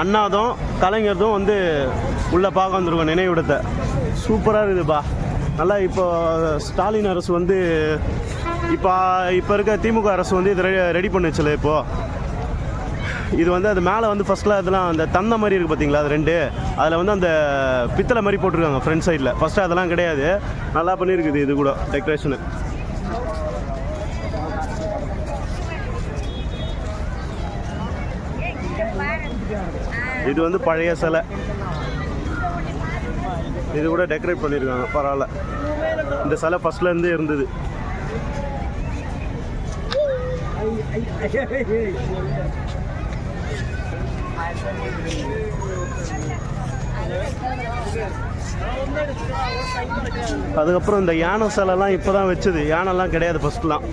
அண்ணாதும் கலைஞர்தும் வந்து உள்ளே பார்க்க வந்திருக்கோம் நினைவிடத்தை. சூப்பராக இருக்குதுப்பா. நல்லா இப்போ ஸ்டாலின் அரசு வந்து இப்போ இப்போ இருக்க திமுக அரசு வந்து இது ரெடி பண்ணுச்சுல இப்போது இது வந்து அது மேலே வந்து ஃபஸ்ட்டில் அதெல்லாம் அந்த தந்த மாதிரி இருக்குது பார்த்தீங்களா அது ரெண்டு. அதில் வந்து அந்த பித்தளை மாதிரி போட்டிருக்காங்க ஃப்ரண்ட் சைடில் ஃபஸ்ட்டு அதெல்லாம் கிடையாது. நல்லா பண்ணியிருக்குது இது கூட டெக்கரேஷனு இது வந்து பழைய சிலை. இது கூட டெக்கரேட் பண்ணியிருக்காங்க பரவாயில்ல. இந்த சிலை ஃபர்ஸ்ட்ல இருந்தே இருந்தது. அதுக்கப்புறம் இந்த யானை சிலைலாம் இப்போ தான் வச்சது. யானைலாம் கிடையாது ஃபஸ்ட்லாம்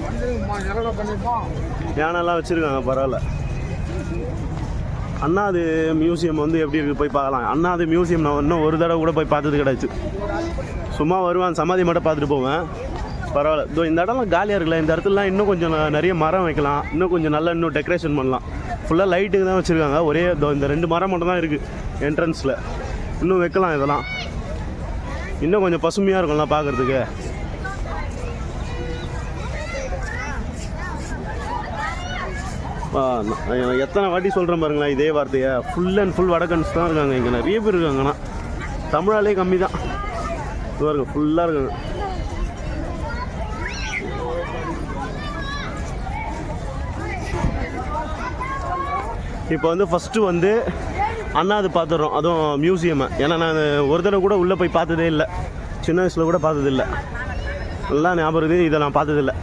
யானைலாம் வச்சுருக்காங்க பரவாயில்ல. அண்ணாது மியூசியம் வந்து எப்படி இருக்குது போய் பார்க்கலாம். அண்ணாது மியூசியம் நான் இன்னும் ஒரு தடவை கூட போய் பார்த்தது கிடையாது. சும்மா வருவான் சமாதி மட்டும் பார்த்துட்டு போவேன். பரவாயில்ல. இதோ இந்த இடம்லாம் காலியாக இருக்குல்ல இந்த இடத்துலலாம் இன்னும் கொஞ்சம் நிறைய மரம் வைக்கலாம். இன்னும் கொஞ்சம் நல்லா இன்னும் டெக்கரேஷன் பண்ணலாம். ஃபுல்லாக லைட்டுக்கு தான் வச்சுருக்காங்க. ஒரே இதோ இந்த ரெண்டு மரம் மட்டும் தான் இருக்குது என்ட்ரன்ஸில் இன்னும் வைக்கலாம் இதெல்லாம். இன்னும் கொஞ்சம் பசுமையாக இருக்கும்லாம் பார்க்குறதுக்கு. எத்தனை வாட்டி சொல்கிறேன் பாருங்களேன் இதே வார்த்தையை. ஃபுல் அண்ட் ஃபுல் வடக்கன்ஸ் தான் இருக்காங்க. இங்கே நிறைய பேர் இருக்காங்கண்ணா தமிழாலே கம்மி தான். இது பாருங்க ஃபுல்லாக இருக்காங்க. இப்போ வந்து ஃபஸ்ட்டு வந்து அண்ணாது பார்த்துடுறோம் அதுவும் மியூசியமை ஏன்னா நான் ஒரு தடவை கூட உள்ளே போய் பார்த்ததே இல்லை. சின்ன வயசில் கூட பார்த்ததில்ல. நல்லா ஞாபகம் இருக்குது. இதை நான் பார்த்ததில்ல.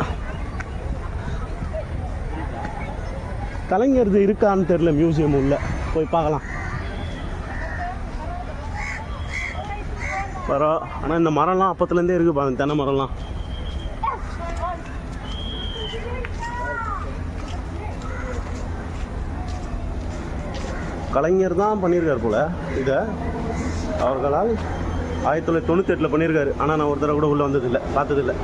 கலைஞர்து இருக்கான்னு தெரில மியூசியம் உள்ள. போய் பார்க்கலாம். பரவ ஆனால் இந்த மரம்லாம் அப்பத்துலேருந்தே இருக்குது பாருங்க தென்னை மரம்லாம். கலைஞர் தான் பண்ணியிருக்கார் போல் இதை. அவர்களால் ஆயிரத்தி தொள்ளாயிரத்தி தொண்ணூற்றி எட்டில் பண்ணியிருக்காரு ஆனால் நான் ஒரு தடவை கூட உள்ளே வந்ததில்லை பார்த்ததில்லை.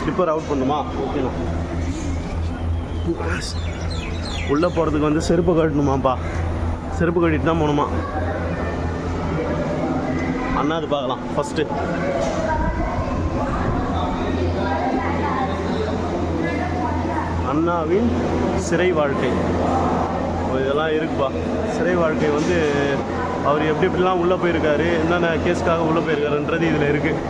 ஸ்லிப்பர் அவுட் பண்ணுமா? ஓகேண்ணா. உள்ளே போகிறதுக்கு வந்து செருப்பு கட்டணுமாப்பா. செருப்பு கட்டிட்டு தான் போகணுமா? அண்ணா அது பார்க்கலாம். ஃபஸ்ட்டு அண்ணாவின் சிறை வாழ்க்கை. இதெல்லாம் இருக்குப்பா. சிறை வாழ்க்கை வந்து அவர் எப்படி எப்படிலாம் உள்ளே போயிருக்காரு என்னென்ன கேஸ்க்காக உள்ளே போயிருக்காருன்றது இதில் இருக்குது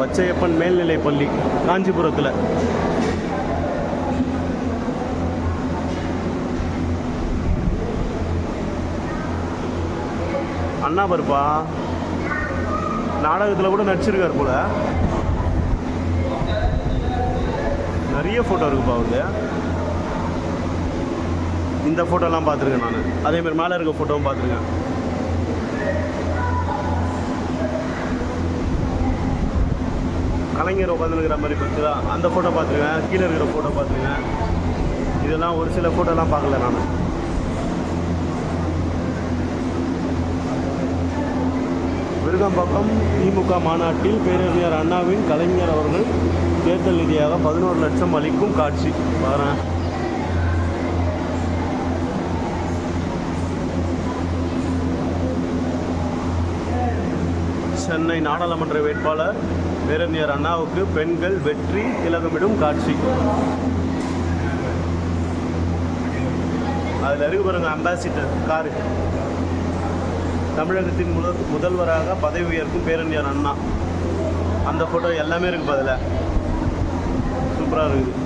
வச்சையப்பன் மேல்நிலை பள்ளி காஞ்சிபுரத்தில். அண்ணா பருப்பா? நாடகத்தில் கூட நடிச்சிருக்கார் போல. நிறைய ஃபோட்டோ இருக்குப்பா அவருக்கு. இந்த ஃபோட்டோலாம் பார்த்துருக்கேன் நான். அதேமாதிரி மேலே இருக்க ஃபோட்டோவும் பார்த்துருக்கேன். கலைஞர் உட்காந்துருக்கிற மாதிரி பார்த்தா அந்த ஃபோட்டோ பார்த்துருக்கேன். கீழே இருக்கிற ஃபோட்டோ பார்த்துருக்கேன். இதெல்லாம் ஒரு சில ஃபோட்டோலாம் பார்க்கல நான். விருகம்பாக்கம் திமுக மாநாட்டில் பேரறிஞர் அண்ணாவின் கலைஞர் அவர்கள் தேர்தல் நிதியாக பதினோரு லட்சம் அளிக்கும் காட்சி. வரேன் சென்னை நாடாளுமன்ற வேட்பாளர் பேரறிஞர் அண்ணாவுக்கு பெண்கள் வெற்றி திலகமிடும் காட்சி. அதில் இருக்கு பாருங்க அம்பாசிடர் காரு தமிழகத்தின் முதல் முதல்வராக பதவி உயர்க்கும் பேரறிஞர் அண்ணா. அந்த ஃபோட்டோ எல்லாமே இருக்குது பதில். சூப்பராக இருக்குது.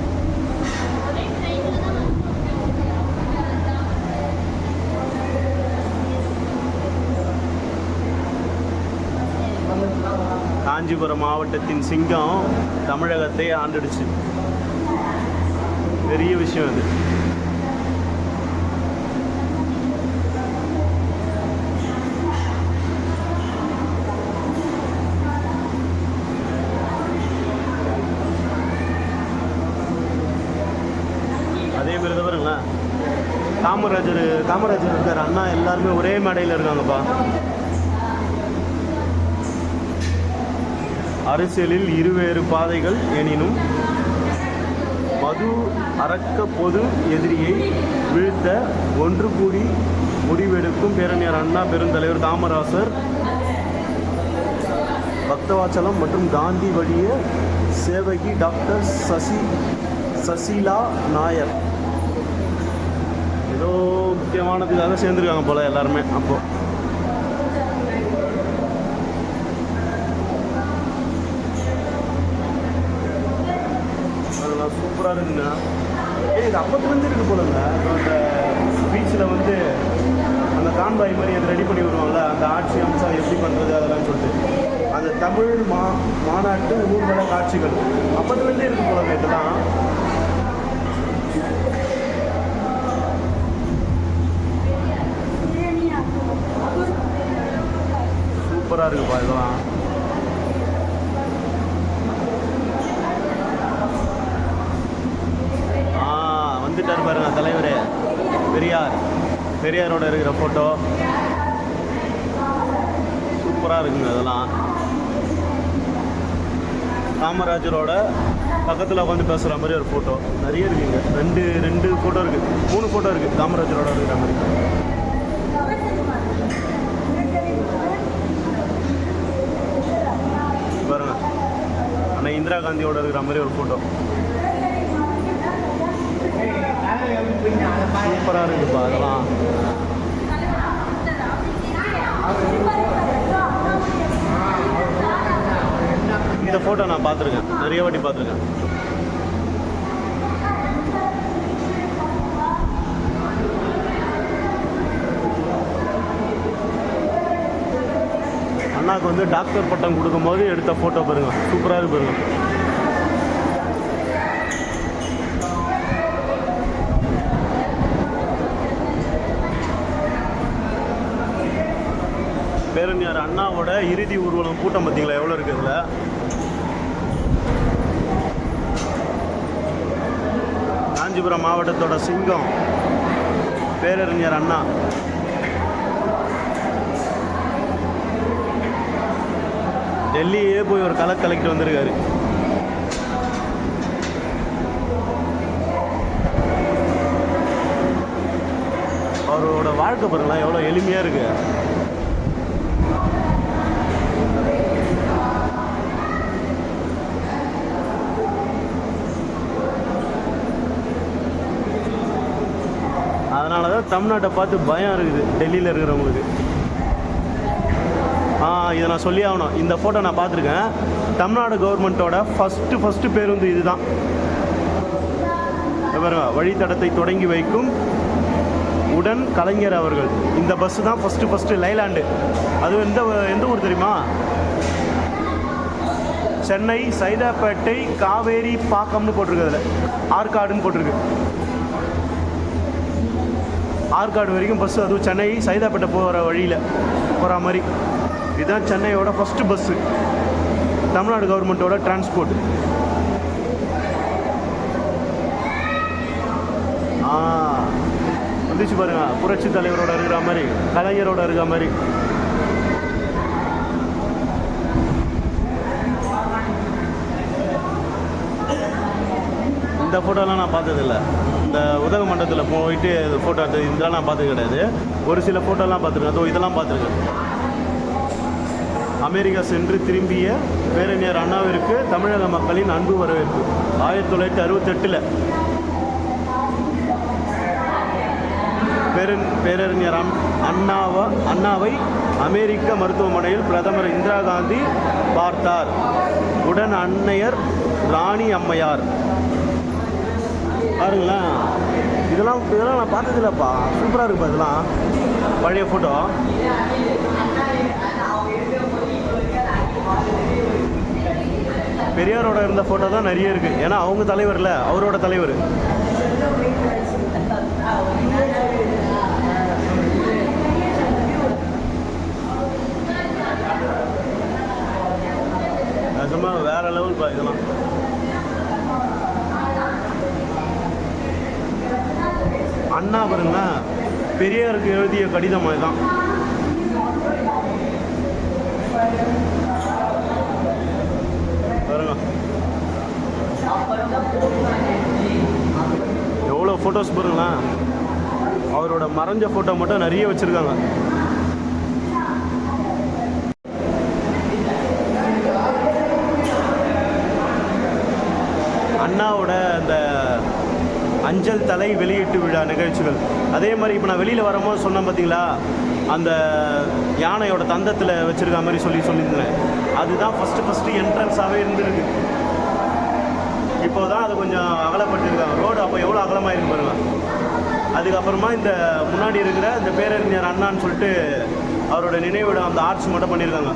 காஞ்சிபுரம் மாவட்டத்தின் சிங்கம் தமிழகத்தை ஆண்டுடுச்சு. பெரிய விஷயம் அது மாதிரி தான் பாருங்களேன் காமராஜர் இருக்கார். அண்ணா எல்லாருமே ஒரே மேடையில் இருக்காங்கப்பா. அரசியலில் இருவேறு பாதைகள் எனினும் மது அரக்க பொது எதிரியை வீழ்த்த ஒன்று கூடி முடிவெடுக்கும் பேரணியர் அண்ணா பெருந்தலைவர் காமராசர். பக்தவாச்சலம் மற்றும் காந்தி வழிய சேவகி டாக்டர் சசி சசிலா நாயர். ஏதோ முக்கியமானதுக்காக சேர்ந்துருக்காங்க போல எல்லாருமே அப்போ. அதெல்லாம் சூப்பராக இருக்குங்க. ஏய் இது அப்பத்துலேருந்து இருக்கு போலங்க. அந்த பீச்சில் வந்து அந்த கான்பாய் மாதிரி அது ரெடி பண்ணி வருவாங்கல்ல அந்த ஆட்சி அம்சம் எப்படி பண்ணுறது அதெல்லாம் சொல்லிட்டு. அந்த தமிழ் மா மாநாட்டு ஊர்வல காட்சிகள். அப்பத்துலேருந்தே இருக்கு போலங்க இதெல்லாம். சூப்பராக இருக்குப்பா இதெல்லாம். ஆ வந்துட்டார் பாருங்க தலைவர். பெரியார். பெரியாரோட இருக்கிற ஃபோட்டோ சூப்பராக இருக்குங்க அதெல்லாம் காமராஜரோட பக்கத்தில் உட்காந்து பேசுகிற மாதிரி ஒரு ஃபோட்டோ நிறைய இருக்குங்க. ரெண்டு ரெண்டு ஃபோட்டோ இருக்குது மூணு ஃபோட்டோ இருக்குது காமராஜரோட இருக்கிற மாதிரி பாருங்க அண்ணா இந்திரா காந்தியோட இருக்கிற மாதிரி ஒரு ஃபோட்டோ சூப்பராக இருக்குப்பா அதெல்லாம். இந்த ஃபோட்டோ நான் பார்த்துருக்கேன். நிறைய வாட்டி பார்த்துருக்கேன். அண்ணாக்கு வந்து டாக்டர் பட்டம் கொடுக்கும்போது எடுத்த ஃபோட்டோ பாருங்க. சூப்பராக இருக்கு பாருங்க. பேரணியார் இறுதி ஊர்வலம் கூட்டம் பார்த்தீங்களா? எவ்வளோ இருக்குது இதில்? காஞ்சிபுரம் மாவட்டத்தோட சிங்கம். பேரறிஞர் அண்ணா. டெல்லியே போய் ஒரு கலர் கலெக்டர் வந்திருக்காரு. அவரோட வாழ்க்கை பாருங்களேன் எவ்வளோ எளிமையாக இருக்குது அதனால தான் தமிழ்நாட்டை பார்த்து பயம் இருக்குது டெல்லியில் இருக்கிறவங்களுக்கு. ஆ இதை நான் சொல்லி ஆகணும். இந்த ஃபோட்டோ நான் பார்த்துருக்கேன். தமிழ்நாடு கவர்மெண்ட்டோட ஃபஸ்ட்டு ஃபஸ்ட்டு பேருந்து இதுதான். தான் பாருங்க வழித்தடத்தை தொடங்கி வைக்கும் உடன் கலைஞர் அவர்கள். இந்த பஸ்ஸு தான் ஃபஸ்ட்டு ஃபஸ்ட்டு லைலாண்டு. அது எந்த எந்த ஊர் தெரியுமா? சென்னை சைதாப்பேட்டை காவேரி பாக்கம்னு போட்டிருக்கு அதில். ஆற்காடுன்னு போட்டிருக்கு. ஆற்காடு வரைக்கும் பஸ்ஸு அதுவும் சென்னை சைதாப்பேட்டை போகிற வழியில் போகிற மாதிரி. இதுதான் சென்னையோட ஃபஸ்ட்டு பஸ்ஸு தமிழ்நாடு கவர்மெண்ட்டோட டிரான்ஸ்போர்ட் ஆ வந்துச்சு பாருங்க. புரட்சி தலைவரோட இருக்கிற மாதிரி கலைஞரோட இருக்கிற மாதிரி. இந்த ஃபோட்டோலாம் நான் பார்த்ததில்ல. இந்த உதகமண்டலத்தில் போயிட்டு ஃபோட்டோ எடுத்து இதெல்லாம் நான் பார்த்தது கிடையாது. ஒரு சில ஃபோட்டோலாம் பார்த்துருக்கேன். அதோ இதெல்லாம் பார்த்துருக்கேன். அமெரிக்கா சென்று திரும்பிய பேரறிஞர் அண்ணாவிற்கு தமிழக மக்களின் அன்பு வரவேற்பு. ஆயிரத்தி தொள்ளாயிரத்தி அறுபத்தெட்டில் பேரன் பேரறிஞர் அண் அண்ணாவா அண்ணாவை அமெரிக்க மருத்துவமனையில் பிரதமர் இந்திரா காந்தி பார்த்தார். உடன் அன்னையர் ராணி அம்மையார். பாருங்களேன். இதெல்லாம் இதெல்லாம் நான் பார்த்ததில்லப்பா. சூப்பராக இருக்குப்பா இதெல்லாம். பழைய ஃபோட்டோ பெரியாரோட இருந்த ஃபோட்டோ தான் நிறைய இருக்குது ஏன்னா அவங்க தலைவரில் அவரோட தலைவர். நிஜமாக வேற லெவல் பா இதெல்லாம். அண்ணா பாருங்க பெரியாருக்கு எழுதிய கடிதம் இதுதான் பாருங்க. ஃபோட்டோஸ் பாருங்களேன். அவரோட மறைஞ்ச ஃபோட்டோ மட்டும் நிறைய வச்சுருக்காங்க. அண்ணாவோட அந்த அஞ்சல் தலை வெளியீட்டு விழா நிகழ்ச்சிகள். அதே மாதிரி இப்போ நான் வெளியில் வரும்போது சொன்னேன் பார்த்தீங்களா அந்த யானையோட தந்தத்தில் வச்சுருக்க மாதிரி சொல்லி சொல்லியிருந்தேன். அதுதான் ஃபஸ்ட்டு ஃபஸ்ட்டு என்ட்ரன்ஸாகவே இருந்திருக்கு. இப்போ தான் அது கொஞ்சம் அகலப்பட்டிருக்காங்க. ரோடு அப்போ எவ்வளோ அகலமாக இருக்கு பாருங்க. அதுக்கப்புறமா இந்த முன்னாடி இருக்கிற இந்த பேரறிஞர் அண்ணான்னு சொல்லிட்டு அவரோட நினைவிடம் அந்த ஆர்ட்ஸ் மட்டும் பண்ணியிருக்காங்க.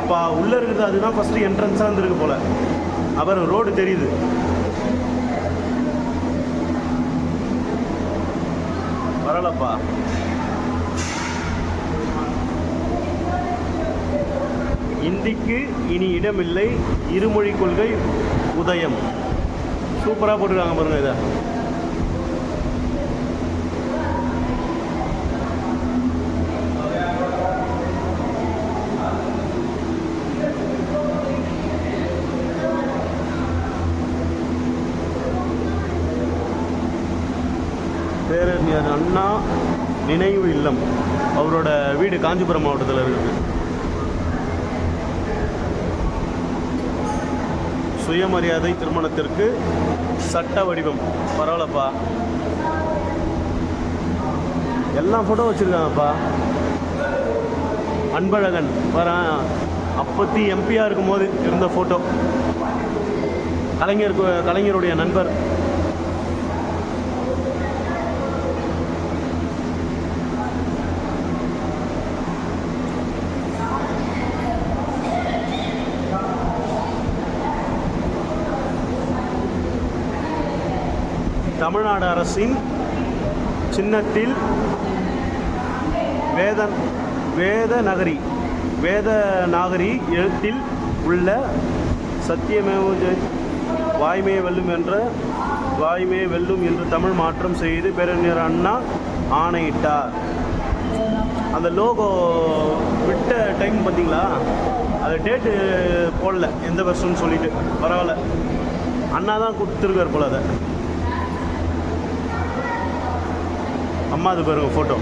அப்போ உள்ளே இருக்கிறது அதுதான் ஃபஸ்ட்டு என்ட்ரன்ஸாக இருந்திருக்கு போல். அப்புறம் ரோடு தெரியுது. வரலப்பா. இந்திக்கு இனி இடமில்லை. இருமொழி கொள்கை உதயம். சூப்பராக போட்டிருக்காங்க பாருங்கள் இதை பேரறிஞர் அண்ணா இல்லம் அவரோட வீடு காஞ்சிபுரம் மாவட்டத்தில் இருக்குது. சுயமரியாதை திருமணத்திற்கு சட்ட வடிவம். பரவாயில்லப்பா. எல்லாம் ஃபோட்டோ வச்சுருக்காங்கப்பா. அன்பழகன் வர அப்பத்தி எம்பியாக இருக்கும்போது இருந்த ஃபோட்டோ கலைஞர் கலைஞருடைய நண்பர். தமிழ்நாடு அரசின் சின்னத்தில் வேத வேத நகரி வேத நாகரி எழுத்தில் உள்ள சத்தியமேவ வாய்மையை வெல்லும் என்ற வாய்மையை வெல்லும் என்று தமிழ் மாற்றம் செய்து பேரறிஞர் அண்ணா ஆணையிட்டார். அந்த லோகோ விட்ட டைம் பார்த்தீங்களா? அது டேட்டு போடல எந்த வருஷம்னு சொல்லிட்டு பரவாயில்ல. அண்ணா தான் கொடுத்துருக்கார் போல அதை. அம்மா அது பாருங்கள் ஃபோட்டோ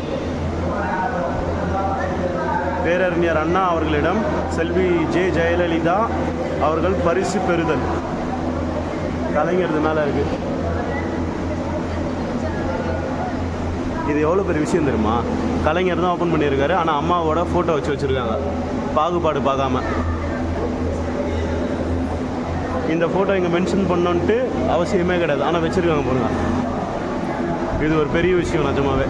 பேரறிஞர் அண்ணா அவர்களிடம் செல்வி ஜே ஜெயலலிதா அவர்கள் பரிசு பெறுதல். கலைஞர் மேலே இருக்குது இது எவ்வளோ பெரிய விஷயம் தெரியுமா? கலைஞர் தான் ஓப்பன் பண்ணியிருக்காரு. ஆனால் அம்மாவோட ஃபோட்டோ வச்சு வச்சுருக்காங்க. பாகுபாடு பார்க்காம. இந்த ஃபோட்டோ இங்கே மென்ஷன் பண்ணோன்ட்டு அவசியமே கிடையாது. ஆனால் வச்சுருக்காங்க பாருங்க. இது ஒரு பெரிய விஷயம் நிஜமாவே.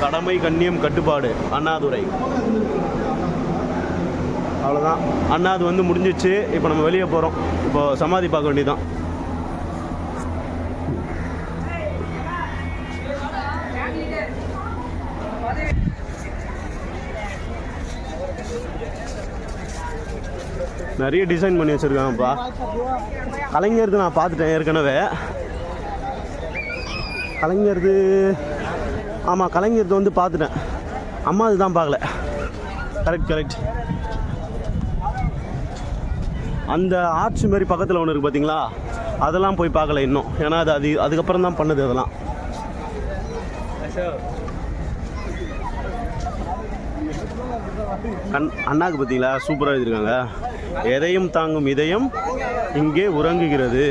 கடமை கண்ணியம் கட்டுப்பாடு அண்ணாதுரை. அவ்வளோதான் அண்ணாது வந்து முடிஞ்சிச்சு. இப்போ நம்ம வெளியே போகிறோம் இப்போ சமாதி பார்க்க வேண்டியதுதான். நிறைய டிசைன் பண்ணி வச்சுருக்காங்கப்பா. கலைஞர்து நான் பார்த்துட்டேன் ஏற்கனவே. கலைஞர்து ஆமாம் கலைஞர்து வந்து பார்த்துட்டேன். அம்மா அதுதான் பார்க்கல. கரெக்ட் கரெக்ட் அந்த ஆர்ச் மாதிரி பக்கத்தில் ஒன்று இருக்குது பார்த்தீங்களா அதெல்லாம் போய் பார்க்கல இன்னும். ஏன்னா அது அது அதுக்கப்புறம் தான் பண்ணுது அதெல்லாம். அண்ணாக்கு பார்த்தீங்களா சூப்பராக எழுதியிருக்காங்க. எதையும் தாங்கும் இதயம் இங்கே உறங்குகிறது.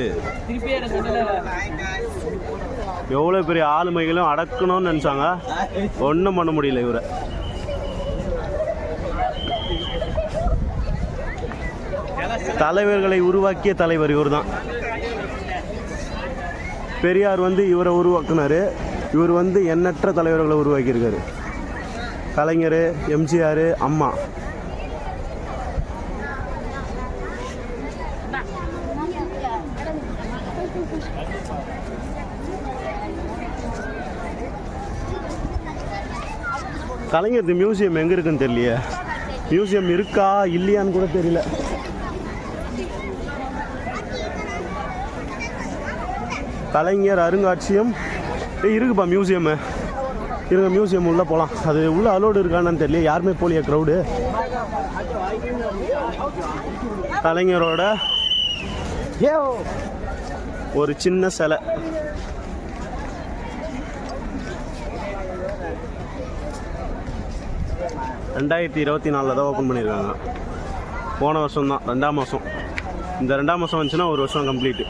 எவ்வளோ பெரிய ஆளுமைகளும் அடக்கணும்னு நினச்சாங்க. ஒன்றும் பண்ண முடியல இவரை. தலைவர்களை உருவாக்கிய தலைவர் இவர் தான் பெரியார் வந்து இவரை உருவாக்குனாரு. இவர் வந்து எண்ணற்ற தலைவர்களை உருவாக்கியிருக்காரு. கலைஞர் எம்ஜிஆர் அம்மா. கலைஞர் மியூசியம் எங்கே இருக்குன்னு தெரியலையே. மியூசியம் இருக்கா இல்லையான்னு கூட தெரியல. கலைஞர் அருங்காட்சியம். இருக்குப்பா மியூசியமு இருங்க மியூசியம் உள்ளே போகலாம் அது உள்ளே அலோடு இருக்கான்னு தெரியல யாருமே போலியா க்ரௌடு கலைஞரோட ஒரு சின்ன சிலை. ரெண்டாயிரத்தி இருபத்தி நாலில் தான் ஓப்பன் பண்ணியிருக்காங்க. போன வருஷம் தான் ரெண்டாம் மாதம் இந்த ரெண்டாம் மாதம் வந்துச்சுன்னா ஒரு வருஷம் கம்ப்ளீட்டு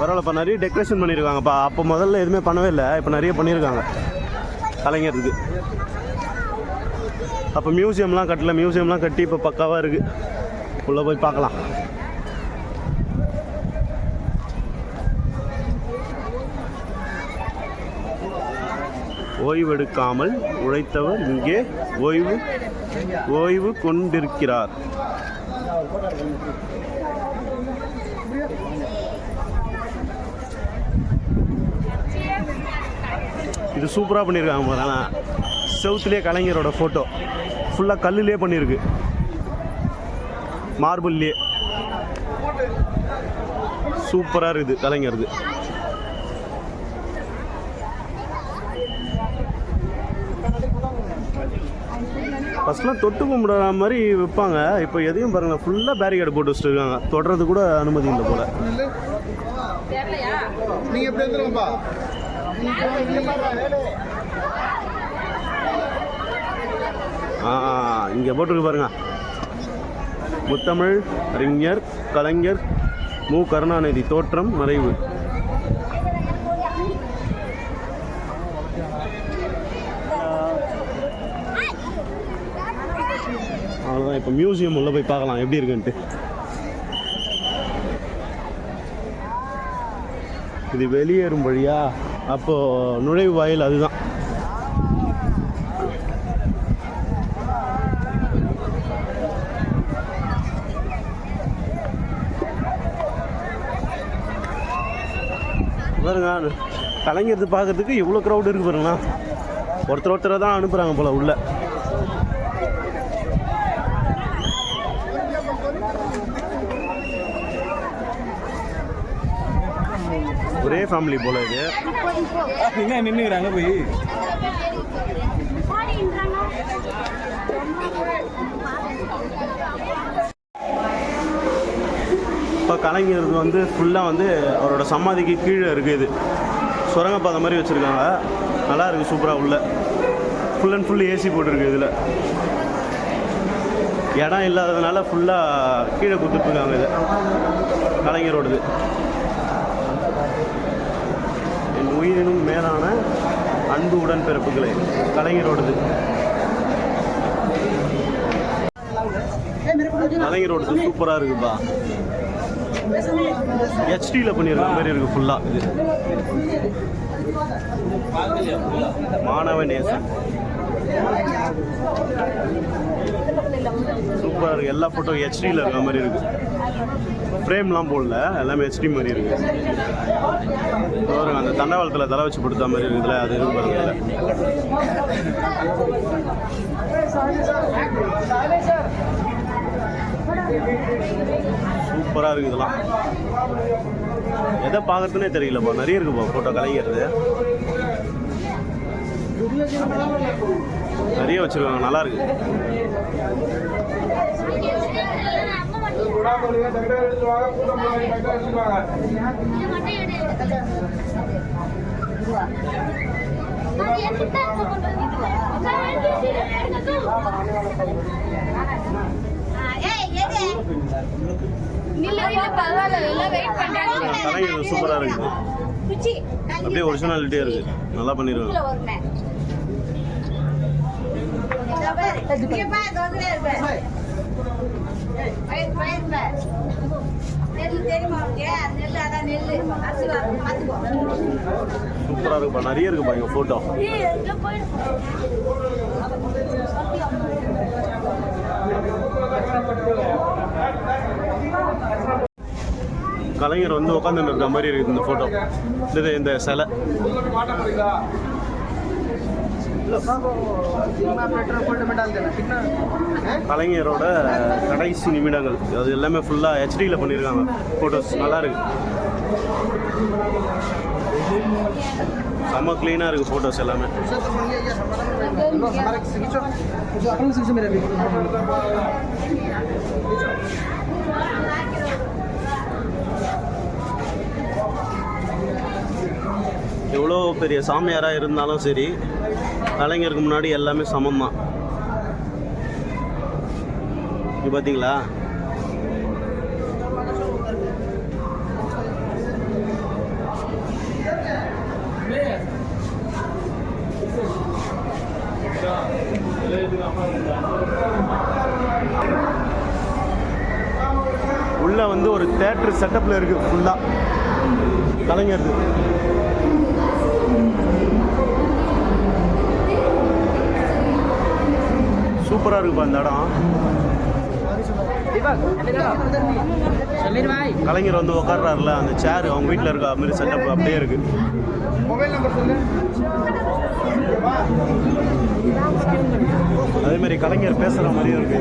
பரவாயில்லப்பா நிறைய டெக்கரேஷன் பண்ணியிருக்காங்கப்பா. அப்போ முதல்ல எதுவுமே பண்ணவே இல்லை. இப்போ நிறைய பண்ணியிருக்காங்க. கலைஞருக்கு. அப்போ மியூசியம்லாம் கட்டல மியூசியம்லாம் கட்டி இப்போ பக்காவாக இருக்குது உள்ளே போய் பார்க்கலாம். ஓய்வெடுக்காமல் உழைத்தவர் இங்கே ஓய்வு ஓய்வு கொண்டிருக்கிறார். இது சூப்பராக பண்ணியிருக்காங்க பாருங்க. செவுத்துலேயே கலைஞரோட ஃபோட்டோ ஃபுல்லாக கல்லுலேயே பண்ணியிருக்கு மார்பிள்லேயே. சூப்பராக இருக்குது கலைஞருது. ஃபஸ்ட்லாம் தொட்டு கும்பிடற மாதிரி வைப்பாங்க. இப்போ எதையும் பாருங்கள் ஃபுல்லாக பேரிகேட் போட்டு வச்சுட்டு இருக்காங்க தொடுறது கூட அனுமதி இல்லை போல். நீங்க எப்படி வந்துருங்கப்பா ஆ இங்கே போட்டிருக்கு பாருங்க. முத்தமிழ் அறிஞர் கலைஞர் மு. கருணாநிதி தோற்றம் மறைவு. அவ்வளோதான் இப்போ மியூசியம் உள்ள போய் பார்க்கலாம் எப்படி இருக்குன்ட்டு. இது வெளியேறும் வழியா? அப்போது நுழைவு வாயில் அதுதான். பாருங்க. கலைஞர் பார்க்குறதுக்கு இவ்வளோ க்ரௌடு இருக்கு பாருங்கண்ணா. ஒருத்தர் ஒருத்தரை தான் அனுப்புகிறாங்க போல உள்ள. ஒரே ஃபேமிலி போல இது. என்ன நின்னுக்கிறாங்க போய். கலைஞர் வந்து ஃபுல்லாக வந்து அவரோட சமாதிக்கு கீழே இருக்குது இது. சுரங்கப்பாதை மாதிரி வச்சுருக்காங்க. நல்லா இருக்குது சூப்பராக உள்ள. ஃபுல் அண்ட் ஃபுல் ஏசி போட்டிருக்கு இதில். இடம் இல்லாததுனால ஃபுல்லாக கீழே கொடுத்துட்ருக்காங்க இது. கலைஞரோடது. என் உயிரினும் மேலான அன்பு உடன்பிறப்புகளை கலைஞரோடது. கலைஞரோடது சூப்பராக இருக்குப்பா. ஹெச்டியில் பண்ணியிருக்க மாதிரி இருக்குது ஃபுல்லாக இது மாணவ நேசன். சூப்பராக இருக்குது எல்லா ஃபோட்டோ ஹெச்டியில் இருக்க மாதிரி இருக்குது ஃப்ரேம்லாம் போடல. எல்லாமே ஹெச்டி மாதிரி இருக்குது ஒரு அந்த தண்டவாளத்தில் தலை வச்சு கொடுத்த மாதிரி இருக்குதுல அது இருக்கு பாருங்க இதுல. சூப்பராக இருக்குது இதெல்லாம். எதை பார்க்கறதுனே தெரியலப்பா நிறைய இருக்குப்பா ஃபோட்டோ கலைக்கிறது. நிறைய வச்சிருக்காங்க நல்லா இருக்கு. கடைகள் சூப்பராக இருக்குது அப்படியே ஒரிஜினாலிட்டியாக இருக்கு. நல்லா பண்ணிருக்காங்க நெல் சூப்பராக இருக்குப்பா. நிறைய இருக்குப்பா இங்கே ஃபோட்டோ கலைஞர் வந்து உட்காந்து இருக்க மாதிரி இருக்குது இந்த ஃபோட்டோ இது இந்த சிலை. கலைஞரோட கடைசி நிமிடங்கள். அது எல்லாமே ஃபுல்லாக ஹெச்டியில் பண்ணியிருக்காங்க ஃபோட்டோஸ் நல்லா இருக்கு. செம்ம க்ளீனாக இருக்குது ஃபோட்டோஸ் எல்லாமே. எவ்வளோ பெரிய சாமியாராக இருந்தாலும் சரி கலைஞருக்கு முன்னாடி எல்லாமே சமம் தான் இது பார்த்தீங்களா உள்ள வந்து ஒரு தேட்டர் செட்டப்ல இருக்கு ஃபுல்லா கலைஞருக்கு சூப்பரா இருக்குப்பா இந்த இடம் கலைஞர் வந்து உட்கார்றாருல அந்த சேர் அவங்க வீட்டில் இருக்க அது மாதிரி செட்டப் அப்படியே இருக்கு மொபைல் நம்பர் சொல்லு அதே மாதிரி கலைஞர் பேசுற மாதிரியும் இருக்கு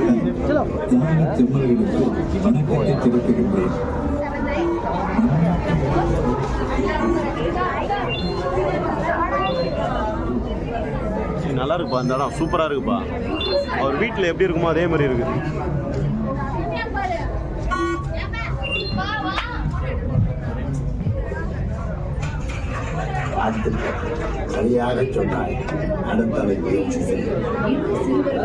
இருக்குப்பா இந்த இடம். சூப்பராக இருக்குப்பா. அவர் வீட்டில் எப்படி இருக்குமோ அதே மாதிரி இருக்கு சரியாக சொன்னாய் அடுத்ததை முயற்சி செய்ய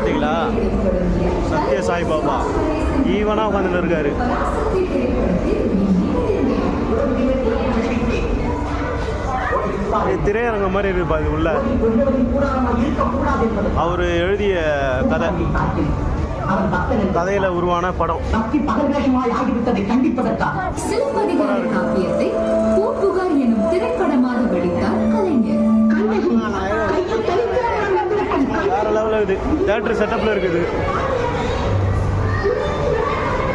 பார்த்தீங்களா? சத்ய சாய் பாபா ஈவனா உட்காந்துட்டு இருக்காரு. திரையரங்கம் மாதிரி இருக்குப்பா உள்ள. அவர் எழுதிய கதை. கதையில உருவான படம். திரைப்படமான வேற லெவலில் இது தேட்டர் செட்டப்பில் இருக்குது.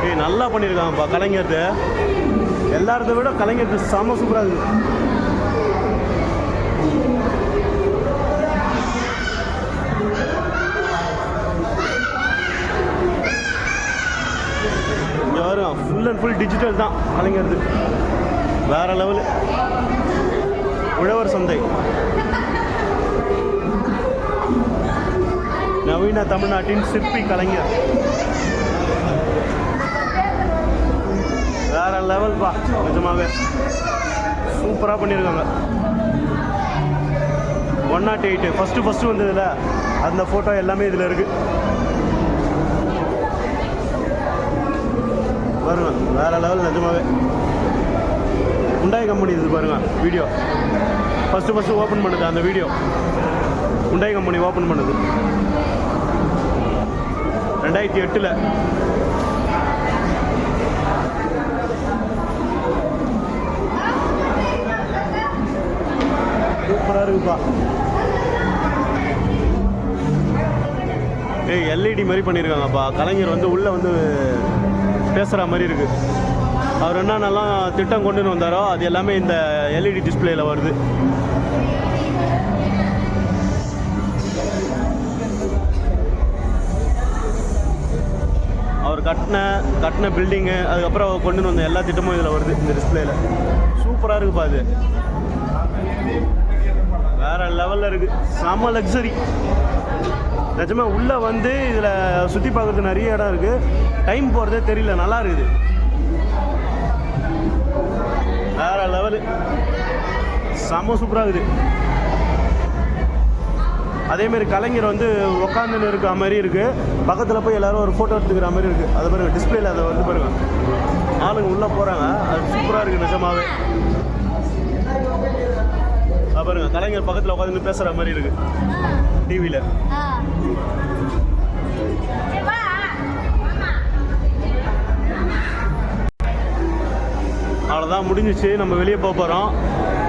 ஏய் நல்லா பண்ணியிருக்காங்கப்பா கலைஞர்த்து எல்லாரத விட கலைஞர்த்து செம சூப்பராக இருக்குது. வரும் ஃபுல் அண்ட் ஃபுல் டிஜிட்டல் தான் கலைஞர்து. வேற லெவலு உழவர் சந்தை. நவீன தமிழ்நாட்டின் சிற்பி கலைஞர். வேற லெவல் பா நிஜமாவே. சூப்பராக பண்ணியிருக்காங்க one nought eight first first வந்ததுல அந்த ஃபோட்டோ எல்லாமே இதில் இருக்கு. பாருங்க வேற லெவல் நிஜமாவே. உண்டாய் கம்பெனி இது பாருங்க வீடியோ ஃபஸ்ட்டு ஃபஸ்ட்டு ஓப்பன் பண்ணுது அந்த வீடியோ உண்டாய் கம்பெனி ஓப்பன் பண்ணுது. ரெண்டாயிரத்தி எட்டில். சூப்பராக இருக்குப்பா. ஏய் எல்இடி மாதிரி பண்ணியிருக்காங்கப்பா கலைஞர் வந்து உள்ளே வந்து பேசுகிற மாதிரி இருக்குது அவர் என்னென்னலாம் திட்டம் கொண்டுன்னு வந்தாரோ அது எல்லாமே இந்த எல்இடி டிஸ்பிளேயில் வருது. கட்டின கட்டின பில்டிங்கு அதுக்கப்புறம் கொண்டு வந்த எல்லா திட்டமும் இதில் வருது இந்த டிஸ்பிளேல சூப்பராக இருக்குப்பா அது வேற லெவலில் இருக்கு. செம லக்ஸரி நிஜமாக உள்ளே வந்து இதில் சுற்றி பார்க்கறது நிறைய இடம் இருக்குது டைம் போகிறதே தெரியல நல்லா இருக்குது. வேற லெவலு செம சூப்பராக இருக்குது. அதே மாதிரி கலைஞர் வந்து உட்காந்துன்னு இருக்க மாதிரி இருக்குது பக்கத்தில் போய் எல்லாரும் ஒரு ஃபோட்டோ எடுத்துக்கிற மாதிரி இருக்குது அது பாருங்க டிஸ்பிளேல அதை வந்து பாருங்க. ஆளுங்க உள்ளே போகிறாங்க அது சூப்பராக இருக்குது நிஜமாவே. பாருங்க கலைஞர் பக்கத்தில் உட்காந்து பேசுகிற மாதிரி இருக்குது டிவியில் அவ்வளோதான் முடிஞ்சிச்சு. நம்ம வெளியே போக போகிறோம்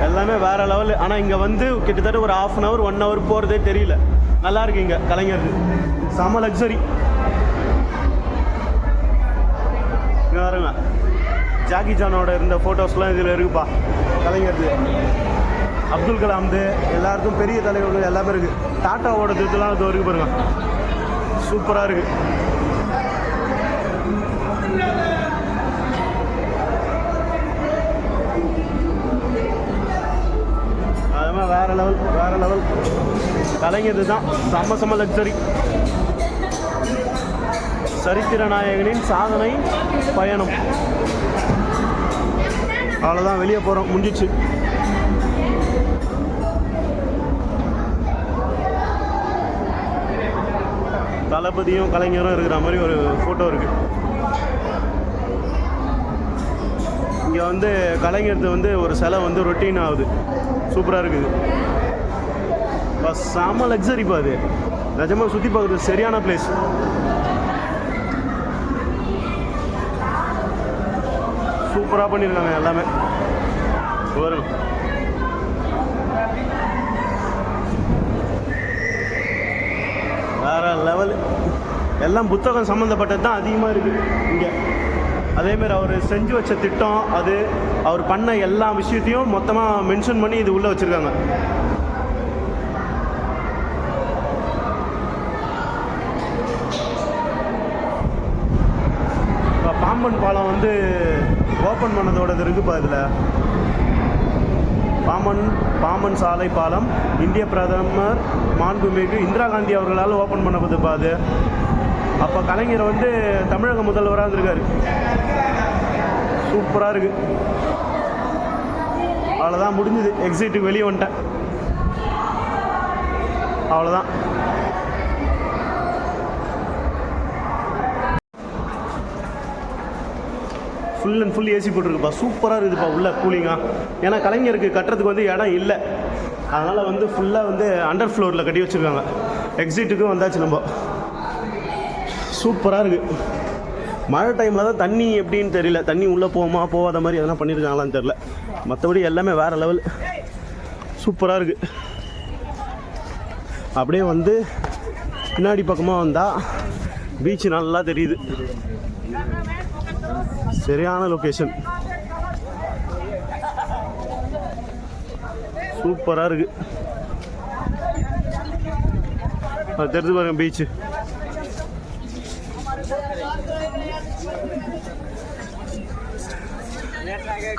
எல்லாமே வேற லெவல் ஆனால் இங்கே வந்து கிட்டத்தட்ட ஒரு half an hour one hour போகிறதே தெரியல. நல்லா இருக்கு இங்கே கலைஞர். செம லக்ஸரி இங்க பாருங்க. ஜாக்கி ஜானோட இருந்த ஃபோட்டோஸ்லாம் இதில் இருக்குப்பா. கலைஞர்து அப்துல் கலாம்து. எல்லாருக்கும் பெரிய தலைவர்கள் எல்லாமே இருக்குது டாட்டாவோட திருத்தலாம் இது வரைக்கும் பாருங்க. சூப்பராக இருக்குது அதெல்லாம் வேறு லெவல் வேறு லெவல் கலைஞர் தான் செம்ம செம்ம லக்ஸரி சரித்திர நாயகனின் சாதனை பயணம். அவ்வளோதான் வெளியே போகிறோம் முடிஞ்சிச்சு. தளபதியும் கலைஞரும் இருக்கிற மாதிரி ஒரு ஃபோட்டோ இருக்குது இங்கே வந்து கலைஞர்து வந்து ஒரு சிலை வந்து ரொட்டீன் ஆகுது. சூப்பராக இருக்குது. பஸ் செம்ம லக்ஸரிப்பா அது. நிஜமாக சுற்றி பார்க்குறது சரியான பிளேஸ் சூப்பராக பண்ணியிருக்காங்க எல்லாமே. வரும் வேற லெவல் எல்லாம் புத்தகம் சம்மந்தப்பட்டது தான் அதிகமாக இருக்குது இங்கே. அதேமாரி அவர் செஞ்சு வச்ச திட்டம் அது அவர் பண்ண எல்லா விஷயத்தையும் மொத்தமாக மென்ஷன் பண்ணி இது உள்ளே வச்சுருக்காங்க. பாம்பன் பாலம் வந்து ஓப்பன் பண்ணதோடது இருக்குப்பா இதில். பாமன் பாமன் சாலை பாலம் இந்திய பிரதமர் மாண்புமிகு இந்திரா காந்தி அவர்களால் ஓப்பன் பண்ணப்பட்டதுப்பா அது. அப்போ கலைஞர் வந்து தமிழக முதல்வராக இருந்திருக்காரு. சூப்பராக இருக்குது அவ்வளோதான் முடிஞ்சுது. எக்ஸிட்டுக்கு வெளியே வந்துட்டேன். அவ்வளோதான் ஃபுல் அண்ட் ஃபுல் ஏசி போட்டிருக்குப்பா. சூப்பராக இருக்குதுப்பா உள்ள கூலிங்காக ஏன்னா கலைஞருக்கு கட்டுறதுக்கு வந்து இடம் இல்லை. அதனால் வந்து ஃபுல்லாக வந்து அண்டர் ஃப்ளோரில் கட்டி வச்சுருக்காங்க. எக்ஸிட்டுக்கும் வந்தாச்சு நம்ம. சூப்பராக இருக்குது மழை டைமில் தான் தண்ணி எப்படின்னு தெரியல. தண்ணி உள்ளே போகுமா போகாத மாதிரி எதனா பண்ணியிருக்காங்களான்னு தெரில மற்றபடி எல்லாமே வேறு லெவல் சூப்பராக இருக்குது அப்படியே வந்து பின்னாடி பக்கமாக வந்தால் பீச் நல்லா தெரியுது. சரியான லொக்கேஷன் சூப்பராக இருக்குது தெரிஞ்சு பாருங்க பீச்சு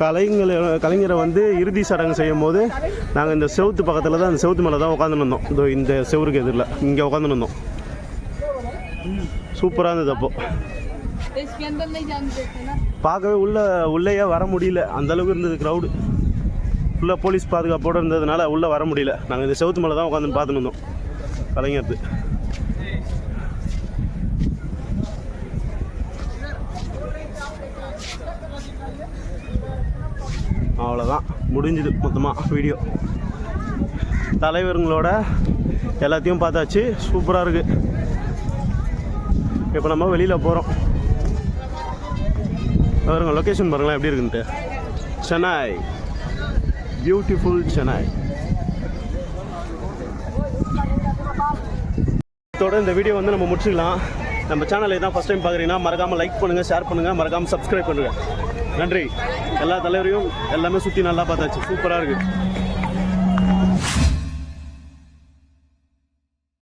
கலைஞர் கலைஞரை வந்து இறுதி சடங்கு செய்யும் போது நாங்கள் இந்த செவுத்து பக்கத்தில் தான் அந்த செவுத்து மேலே தான் உட்காந்துருந்தோம் இருந்தோம். இந்த செவருக்கு எதிரில். இங்கே உட்காந்துன்னு இருந்தோம். சூப்பராக இருந்தது அப்போ. பார்க்கவே உள்ள உள்ளேயே வர முடியல. அந்த அளவுக்கு இருந்தது க்ரௌடு உள்ளே போலீஸ் பாதுகாப்போடு இருந்ததுனால உள்ளே வர முடியல. நாங்கள் இந்த செவுத்து மேலே தான் உட்காந்து பார்த்துன்னு இருந்தோம். கலைஞருக்கு அவ்வளோதான் முடிஞ்சுது மொத்தமாக வீடியோ தலைவருங்களோட எல்லாத்தையும் பார்த்தாச்சு. சூப்பராக இருக்குது இப்போ நம்ம வெளியில் போகிறோம் பாருங்க லொக்கேஷன் பாருங்களேன் எப்படி இருக்குன்ட்டு. சென்னை. பியூட்டிஃபுல் சென்னை. இதோட இந்த வீடியோ வந்து நம்ம முடிச்சுக்கலாம். நம்ம சேனல் இதான் ஃபஸ்ட் டைம் பார்க்குறீங்கன்னா மறக்காமல் லைக் பண்ணுங்கள் ஷேர் பண்ணுங்கள் மறக்காமல் சப்ஸ்கிரைப் பண்ணுங்கள் நன்றி. எல்லா தலைவரையும் எல்லாமே சுற்றி நல்லா பார்த்தாச்சு. சூப்பராக இருக்குது